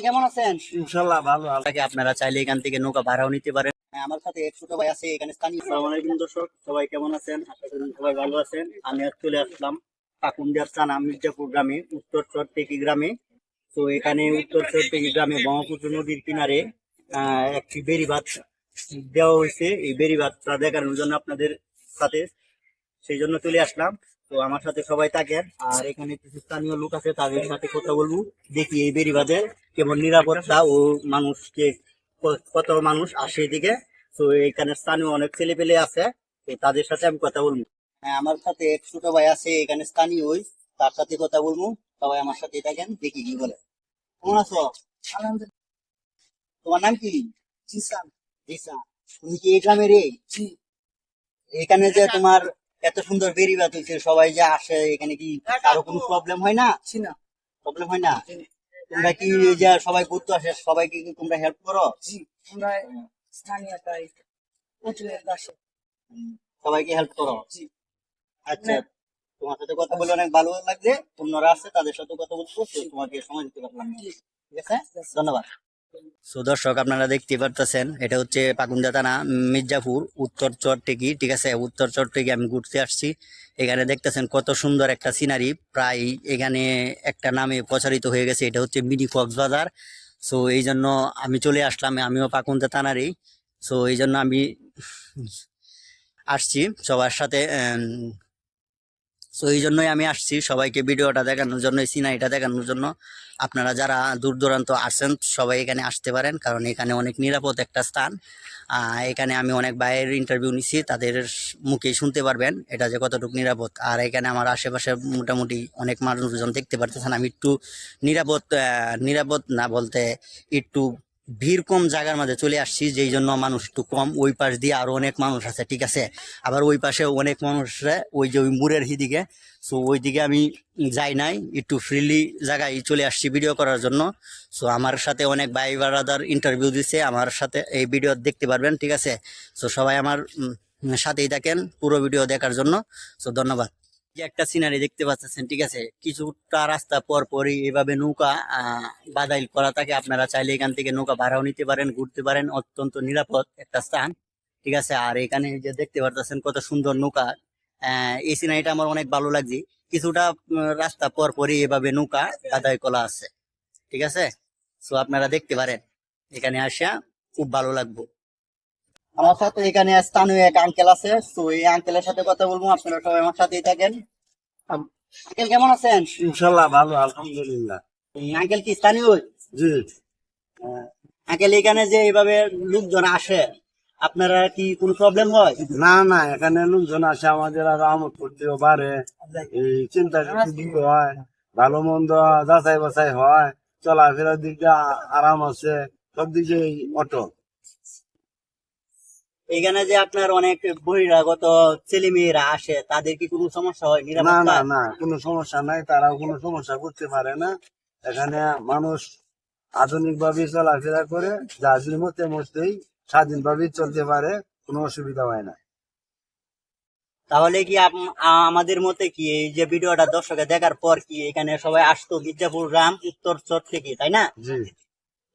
কেমন আছেন? ইনশাল্লাহ ভালো আপনাকে আপনারা চাইলে এখান থেকে নৌকা ভাড়াও নিতে পারেন। হ্যাঁ, আমার সাথে এক ছোট ভাই আছে এখানে স্থানীয়। আসসালামু আলাইকুম দর্শক। সবাই কেমন আছেন? আশা করি সবাই ভালো আছেন। আমি আজ চলে আসলাম পাকুন্দিয়ার চানা মির্জাপুর গ্রামে উত্তর চরটেকি গ্রামে। তো এখানে উত্তর চরটেকি গ্রামে ব্রহ্মপুত্র নদীর কিনারে আহ, একটি বেড়িবাঁধ দেওয়া হয়েছে। এই বেড়িবাঁধটা দেখানোর জন্য আপনাদের সাথে সেই জন্য চলে আসলাম। তো আমার সাথে সবাই থাকেন আর এখানে কিছু স্থানীয় লোক আছে তাদের সাথে কথা বলব দেখি এই বেড়িবাঁধে কেমন নিরাপত্তা ও মানুষকে কত মানুষ আসে এদিকে। তো এখানে স্থানীয় অনেক ছেলে পেলে আছে তাদের সাথে আমি কথা বলব। হ্যাঁ আমার সাথে এক ছোট ভাই আছে এখানে স্থানীয় ওই তার সাথে কথা বলব সবাই আমার সাথে থাকেন দেখি কি বলে। কেমন আছো? তোমার নাম কি? তুমি কি এই গ্রামের এখানে যে তোমার এত সুন্দর বেরিবাদ হয়েছে সবাই যে আসে এখানে কি কারও কোনো প্রবলেম হয় না? প্রবলেম হয় না? তোমরা কি যে সবাই ঘুরতে আসে সবাইকে কি তোমরা হেল্প করো? সবাইকে হেল্প করো? আচ্ছা তোমার সাথে কথা বলে অনেক ভালো লাগছে অন্যরা আছে তাদের সাথে কথা বলতে তোমাকে সময় দিতে পারলাম। ঠিক আছে? ধন্যবাদ। সো দর্শক, আপনারা দেখতে পারতেছেন, এটা হচ্ছে পাকুন্দা থানা, মির্জাপুর, উত্তর চরটেকি, ঠিক আছে? উত্তর চরটেকি, আমি ঘুরতে আসছি। এখানে দেখতেছেন কত সুন্দর একটা সিনারি প্রায় এখানে একটা নামে প্রচারিত হয়ে গেছে, এটা হচ্ছে মিনি কক্সবাজার। সো এই জন্য আমি চলে আসলাম, আমিও পাকুন্দা থানারই। সো এই জন্য আমি আসছি সবার সাথে সো এই জন্যই আমি আসছি সবাইকে ভিডিওটা দেখানোর জন্য সিনারিটা দেখানোর জন্য। আপনারা যারা দূর দূরান্ত আসেন, সবাই এখানে আসতে পারেন, কারণ এখানে অনেক নিরাপদ একটা স্থান। এখানে আমি অনেক বাইরের ইন্টারভিউ নিছি, তাদের মুখেই শুনতে পারবেন এটা যে কতটুকু নিরাপদ। আর এখানে আমার আশেপাশে মোটামুটি অনেক মানুষজন দেখতে পারতেছেন, আমি একটু নিরাপদ নিরাপদ না বলতে একটু ভিড় কম জায়গার মাঝে চলে আসছি, যেই জন্য মানুষ একটু কম। ওই পাশ দিয়ে আরও অনেক মানুষ আছে, ঠিক আছে? আবার ওই পাশে অনেক মানুষ ওই যে ওই মুরের দিকে সো ওই দিকে আমি যাই নাই, একটু ফ্রিলি জায়গায় চলে আসছি ভিডিও করার জন্য। সো আমার সাথে অনেক ভাই বারাদার ইন্টারভিউ দিছে, আমার সাথে এই ভিডিও দেখতে পারবেন, ঠিক আছে? সো সবাই আমার সাথেই থাকেন পুরো ভিডিও দেখার জন্য। সো ধন্যবাদ। যে একটা সিনারি দেখতে পাচ্ছেন, ঠিক আছে? কিছুটা রাস্তা পর পরই এভাবে নৌকা বাদাইল করা থাকে। আপনারা চাইলে এখান থেকে নৌকা ভাড়াও নিতে পারেন, ঘুরতে পারেন। অত্যন্ত নিরাপদ একটা স্থান, ঠিক আছে? আর এখানে যে দেখতে পারতেছেন কত সুন্দর নৌকা। এই সিনারিটা আমার অনেক ভালো লাগছে। কিছুটা রাস্তা পর পরই এভাবে নৌকা বাদাই করা আছে, ঠিক আছে? সো আপনারা দেখতে পারেন। এখানে আসা খুব ভালো লাগবে। আমার সাথে এখানে স্থানীয় এক আঙ্কেল আছে তো এই আঙ্কেলের সাথে কথা বলব আপনারা সবাই আমার সাথেই থাকেন। আঙ্কেল কেমন আছেন? ইনশাল্লাহ ভালো আলহামদুলিল্লাহ। আঙ্কেল কি স্থানীয়? জি। আঙ্কেল এখানে যে এইভাবে লোকজন আসে আপনারা কি কোনো প্রবলেম হয়? না না এখানে লোকজন আসে আমাদের আর আমদ করতেও পারে এই চিন্তা হয় ভালো মন্দ যাচাই বাছাই হয় চলাফেরার দিকটা আরাম আছে সব দিকে অটো এখানে যে আপনার অনেক বহিরাগত ছেলে মেয়েরা আসে তাদের কি কোনো সমস্যা হয়? না না না কোনো সমস্যা নাই তারাও কোনো সমস্যা করতে পারে না। এখানে মানুষ আধুনিক ভাবে চলাফেরা করে যার মতে মতেই স্বাধীন ভাবে চলতে পারে কোনো অসুবিধা হয় না। তাহলে কি আমাদের মতে কি এই যে ভিডিওটা দর্শকে দেখার পর কি এখানে সবাই আসতো মির্জাপুর গ্রাম উত্তর চর থেকে তাই না?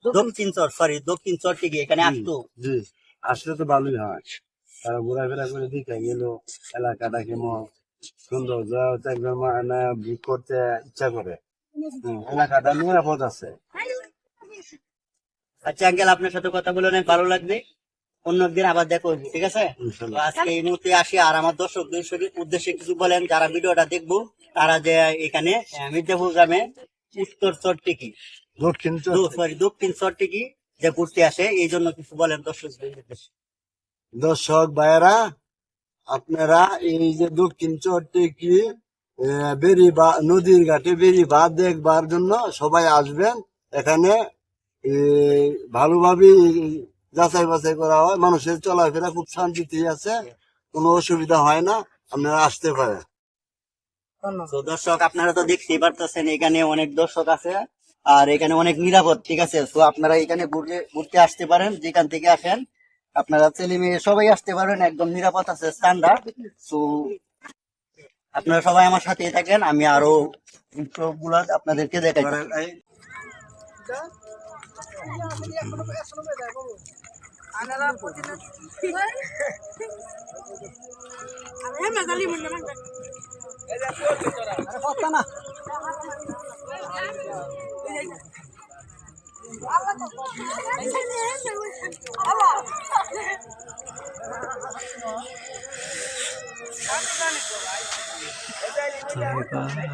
দক্ষিণ চর সরি দক্ষিণ চর থেকে এখানে আসতো? আসলে তো ভালোই হয়। তারা ঘোরাফেরা করে দিকে গেল এলাকাটা কেমন? সুন্দর যা মানে করতে ইচ্ছা করে। এলাকাটা নিরাপদ আছে। আচ্ছা আঙ্কেল আপনার সাথে কথা বলে অনেক ভালো লাগবে। অন্য একদিন আবার দেখো ঠিক আছে? আজকে এই মুহূর্তে আসি আর আমার সঙ্গে- উদ্দেশ্যে কিছু বলেন যারা ভিডিওটা দেখব তারা যে এখানে মির্জাপুর গ্রামে উত্তর চরটিকি দক্ষিণ সরি দক্ষিণ চরটিকি যে ঘুরতে আসে এই জন্য কিছু বলেন উদ্দেশ্যে দর্শক ভাইয়েরা আপনারা এই যে দক্ষিণ চরটি কি বেরি বা নদীর ঘাটে বেরি বা দেখবার জন্য সবাই আসবেন। এখানে ভালোভাবে যাচাই বাছাই করা হয়। মানুষের চলাফেরা খুব শান্তিতে আছে কোনো অসুবিধা হয় না আপনারা আসতে পারেন। দর্শক আপনারা তো দেখতেই পারতেছেন এখানে অনেক দর্শক আছে। আর এখানে অনেক নিরাপদ ঠিক আছে তো আপনারা এখানে ঘুরতে ঘুরতে আসতে পারেন যেখান থেকে আসেন আপনারা ছেলে মেয়ে সবাই আসতে পারেন একদম নিরাপদ আছে স্থানটা তো আপনারা সবাই আমার সাথে থাকেন আমি আরও গুলা আপনাদেরকে দেখাই Terima kasih.